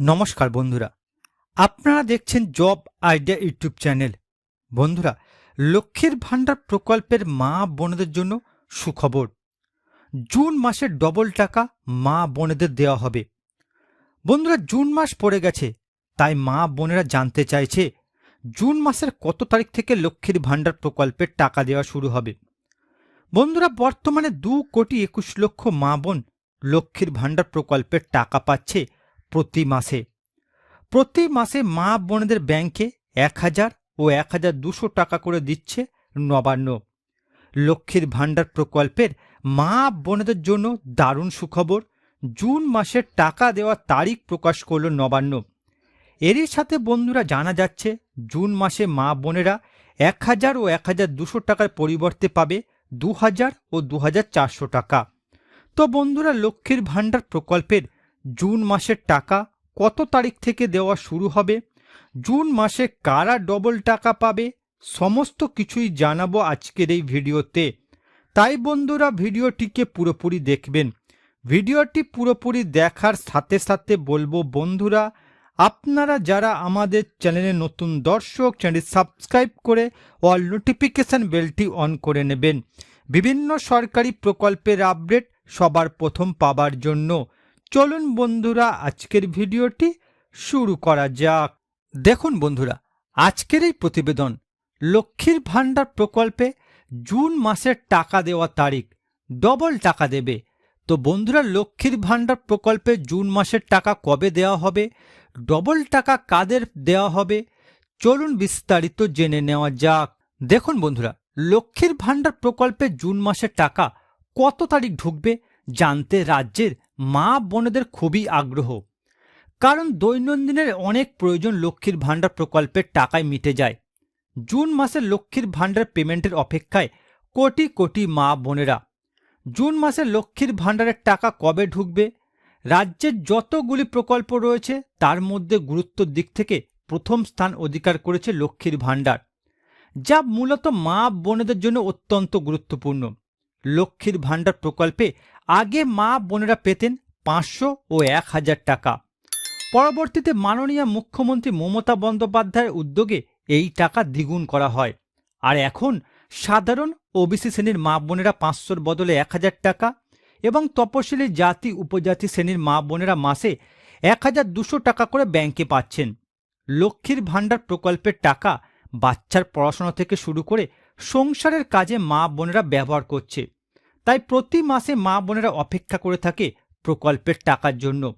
নমস্কার বন্ধুরা। আপনারা দেখছেন জব আইডিয়া ইউটিউব চ্যানেল। বন্ধুরা, লক্ষ্মীর ভাণ্ডার প্রকল্পের মা বোনদের জন্য সুখবর। জুন মাসের ডবল টাকা মা বোনেদের দেওয়া হবে। বন্ধুরা, জুন মাস পড়ে গেছে, তাই মা বোনেরা জানতে চাইছে জুন মাসের কত তারিখ থেকে লক্ষ্মীর ভাণ্ডার প্রকল্পের টাকা দেওয়া শুরু হবে। বন্ধুরা, বর্তমানে দু কোটি একুশ লক্ষ মা বোন লক্ষ্মীর ভাণ্ডার প্রকল্পের টাকা পাচ্ছে প্রতি মাসে। প্রতি মাসে মা বোনদের ব্যাংকে এক হাজার ও এক হাজার দুশো টাকা করে দিচ্ছে নবান্ন। লক্ষ্মীর ভাণ্ডার প্রকল্পের মা বোনেদের জন্য দারুণ সুখবর। জুন মাসের টাকা দেওয়ার তারিখ প্রকাশ করল নবান্ন। এরই সাথে বন্ধুরা জানা যাচ্ছে, জুন মাসে মা বোনেরা এক হাজার ও এক হাজার দুশো টাকার পরিবর্তে পাবে দু হাজার ও দু হাজার চারশো টাকা। তো বন্ধুরা, লক্ষ্মীর ভাণ্ডার প্রকল্পের জুন মাসের টাকা কত তারিখ থেকে দেওয়া শুরু হবে? জুন মাসে কারা ডবল টাকা পাবে? সমস্ত কিছুই জানাব আজকের এই ভিডিওতে। তাই বন্ধুরা, ভিডিওটিকে পুরোপুরি দেখবেন। ভিডিওটি পুরোপুরি দেখার সাথে সাথে বলব, বন্ধুরা, আপনারা যারা আমাদের চ্যানেলে নতুন দর্শক চ্যানেল সাবস্ক্রাইব করে অল নোটিফিকেশান বেলটি অন করে নেবেন। বিভিন্ন সরকারি প্রকল্পের আপডেট সবার প্রথম পাবার জন্য। চলুন বন্ধুরা, আজকের ভিডিওটি শুরু করা যাক। দেখুন বন্ধুরা, আজকের এই প্রতিবেদন লক্ষ্মীর ভাণ্ডার প্রকল্পে জুন মাসের টাকা দেওয়া তারিখ, ডবল টাকা দেবে। তো বন্ধুরা, লক্ষ্মীর ভাণ্ডার প্রকল্পে জুন মাসের টাকা কবে দেওয়া হবে, ডবল টাকা কাদের দেওয়া হবে, চলুন বিস্তারিত জেনে নেওয়া যাক। দেখুন বন্ধুরা, লক্ষ্মীর ভাণ্ডার প্রকল্পে জুন মাসের টাকা কত তারিখ ঢুকবে জানতে রাজ্যের মা বোনেদের খুবই আগ্রহ। কারণ দৈনন্দিনের অনেক প্রয়োজন লক্ষ্মীর ভাণ্ডার প্রকল্পের টাকায় মিটে যায়। জুন মাসে লক্ষ্মীর ভাণ্ডার পেমেন্টের অপেক্ষায় কোটি কোটি মা বোনেরা। জুন মাসে লক্ষ্মীর ভাণ্ডারের টাকা কবে ঢুকবে? রাজ্যের যতগুলি প্রকল্প রয়েছে, তার মধ্যে গুরুত্বর দিক থেকে প্রথম স্থান অধিকার করেছে লক্ষ্মীর ভাণ্ডার, যা মূলত মা বোনেদের জন্য অত্যন্ত গুরুত্বপূর্ণ। লক্ষ্মীর ভাণ্ডার প্রকল্পে আগে মা বোনেরা পেতেন পাঁচশো ও এক হাজার টাকা। পরবর্তীতে মাননীয় মুখ্যমন্ত্রী মমতা বন্দ্যোপাধ্যায়ের উদ্যোগে এই টাকা দ্বিগুণ করা হয়। আর এখন সাধারণ ওবিসি শ্রেণির মা বোনেরা পাঁচশোর বদলে এক হাজার টাকা এবং তপশিলি জাতি উপজাতি শ্রেণির মা বোনেরা মাসে এক হাজার দুশো টাকা করে ব্যাংকে পাচ্ছেন। লক্ষ্মীর ভাণ্ডার প্রকল্পের টাকা বাচ্চার পড়াশোনা থেকে শুরু করে সংসারের কাজে মা বোনেরা ব্যবহার করছে। তাই প্রতি মাসে মা বোনেরা অপেক্ষা করে থাকে প্রকল্পের টাকার জন্য।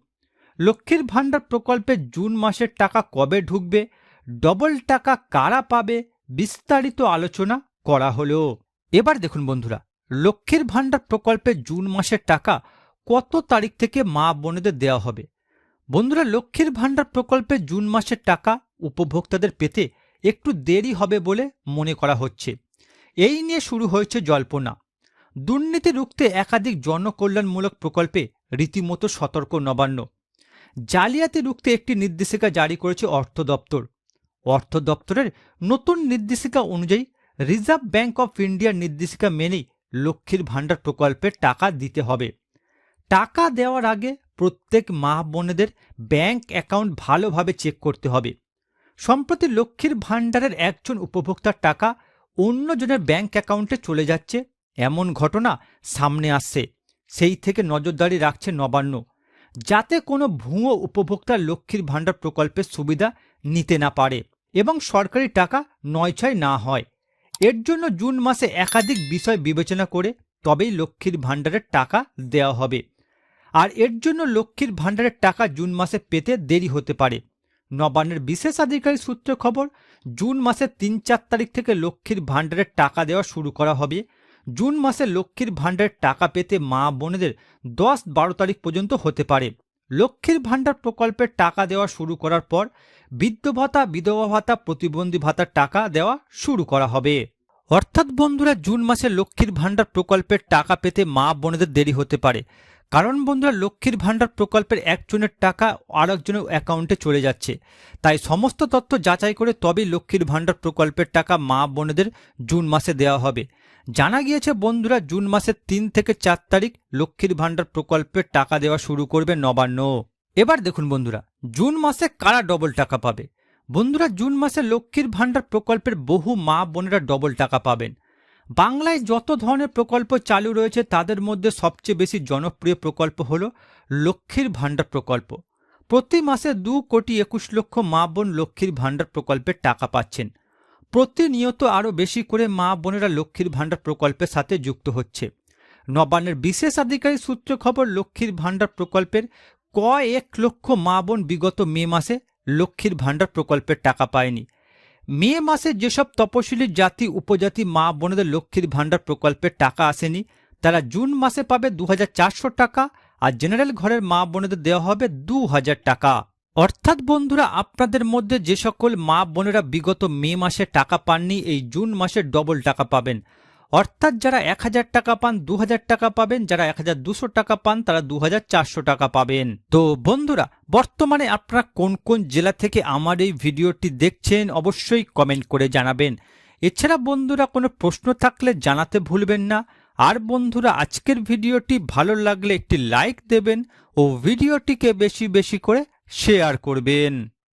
লক্ষ্মীর ভাণ্ডার প্রকল্পে জুন মাসের টাকা কবে ঢুকবে, ডবল টাকা কারা পাবে, বিস্তারিত আলোচনা করা হলো। এবার দেখুন বন্ধুরা, লক্ষ্মীর ভাণ্ডার প্রকল্পে জুন মাসের টাকা কত তারিখ থেকে মা বোনেদের দেওয়া হবে? বন্ধুরা, লক্ষ্মীর ভাণ্ডার প্রকল্পে জুন মাসের টাকা উপভোক্তাদের পেতে একটু দেরি হবে বলে মনে করা হচ্ছে। এই নিয়ে শুরু হয়েছে জল্পনা। দুর্নীতি রুখতে একাধিক জনকল্যাণমূলক প্রকল্পে রীতিমতো সতর্ক নবান্ন। জালিয়াতি রুখতে একটি নির্দেশিকা জারি করেছে অর্থ দপ্তর। অর্থ দপ্তরের নতুন নির্দেশিকা অনুযায়ী রিজার্ভ ব্যাংক অফ ইন্ডিয়ার নির্দেশিকা মেনেই লক্ষ্মীর ভাণ্ডার প্রকল্পের টাকা দিতে হবে। টাকা দেওয়ার আগে প্রত্যেক মা বোনেদের ব্যাংক অ্যাকাউন্ট ভালোভাবে চেক করতে হবে। সম্প্রতি লক্ষ্মীর ভাণ্ডারের একজন উপভোক্তার টাকা অন্যজনের ব্যাংক অ্যাকাউন্টে চলে যাচ্ছে। এমন ঘটনা সামনে আসছে। সেই থেকে নজরদারি রাখছে নবান্ন। যাতে কোনো ভুয়ো উপভোক্তা লক্ষ্মীর ভাণ্ডার প্রকল্পের সুবিধা নিতে না পারে এবং সরকারি টাকা নয়ছয় না হয়। এর জন্য জুন মাসে একাধিক বিষয় বিবেচনা করে তবেই লক্ষ্মীর ভাণ্ডারের টাকা দেওয়া হবে। আর এর জন্য লক্ষ্মীর ভাণ্ডারের টাকা জুন মাসে পেতে দেরি হতে পারে। নবান্নের বিশেষ আধিকারিক সূত্রে খবর, জুন মাসের তিন চার তারিখ থেকে লক্ষ্মীর ভাণ্ডারের টাকা দেওয়া শুরু করা হবে জুন মাসে লক্ষ্মীর ভাণ্ডারের টাকা পেতে মা বোনেদের দশ বারো তারিখ পর্যন্ত হতে পারে। লক্ষ্মীর ভাণ্ডার প্রকল্পের টাকা দেওয়া শুরু করার পর বৃদ্ধ ভাতা, বিধবা ভাতা, প্রতিবন্ধী ভাতার টাকা দেওয়া শুরু করা হবে। অর্থাৎ বন্ধুরা, জুন মাসে লক্ষ্মীর ভাণ্ডার প্রকল্পের টাকা পেতে মা বোনেদের দেরি হতে পারে। কারণ বন্ধুরা, লক্ষ্মীর ভাণ্ডার প্রকল্পের একজনের টাকা আর একজনের অ্যাকাউন্টে চলে যাচ্ছে। তাই সমস্ত তথ্য যাচাই করে তবেই লক্ষ্মীর ভাণ্ডার প্রকল্পের টাকা মা বোনেদের জুন মাসে দেওয়া হবে। জানা গিয়েছে বন্ধুরা জুন মাসের তিন থেকে চার তারিখ লক্ষ্মীর ভাণ্ডার প্রকল্পের টাকা দেওয়া শুরু করবে নবান্ন। এবার দেখুন বন্ধুরা, জুন মাসে কারা ডবল টাকা পাবে? বন্ধুরা, জুন মাসে লক্ষ্মীর ভাণ্ডার প্রকল্পের বহু মা বোনেরা ডবল টাকা পাবেন। বাংলায় যত ধরনের প্রকল্প চালু রয়েছে, তাদের মধ্যে সবচেয়ে বেশি জনপ্রিয় প্রকল্প হল লক্ষ্মীর ভাণ্ডার প্রকল্প। প্রতি মাসে দু কোটি একুশ লক্ষ মা বোন লক্ষ্মীর ভাণ্ডার প্রকল্পের টাকা পাচ্ছেন। প্রতিনিয়ত আরও বেশি করে মা বোনেরা লক্ষ্মীর ভাণ্ডার প্রকল্পের সাথে যুক্ত হচ্ছে। নবান্নের বিশেষ আধিকারিক সূত্র খবর, লক্ষ্মীর ভাণ্ডার প্রকল্পের কয়েক লক্ষ মা বোন বিগত মে মাসে লক্ষ্মীর ভাণ্ডার প্রকল্পের টাকা পায়নি। মে মাসে যেসব তপশিলি জাতি, উপজাতি মা বোনেদের লক্ষ্মীর ভাণ্ডার প্রকল্পের টাকা আসেনি, তারা জুন মাসে পাবে দু হাজার চারশো টাকা আর জেনারেল ঘরের মা বোনেদের দেওয়া হবে দু হাজার টাকা। অর্থাৎ বন্ধুরা, আপনাদের মধ্যে যে সকল মা বোনেরা বিগত মে মাসে টাকা পাননি, এই জুন মাসে ডবল টাকা পাবেন। অর্থাৎ যারা এক হাজার টাকা পান, দু হাজার টাকা পাবেন, যারা এক হাজার দুশো টাকা পান, তারা দু হাজার চারশো টাকা পাবেন। তো বন্ধুরা, বর্তমানে আপনারা কোন কোন জেলা থেকে আমার এই ভিডিওটি দেখছেন, অবশ্যই কমেন্ট করে জানাবেন। এছাড়া বন্ধুরা, কোনো প্রশ্ন থাকলে জানাতে ভুলবেন না। আর বন্ধুরা, আজকের ভিডিওটি ভালো লাগলে একটি লাইক দেবেন ও ভিডিওটিকে বেশি বেশি করে শেয়ার করবেন।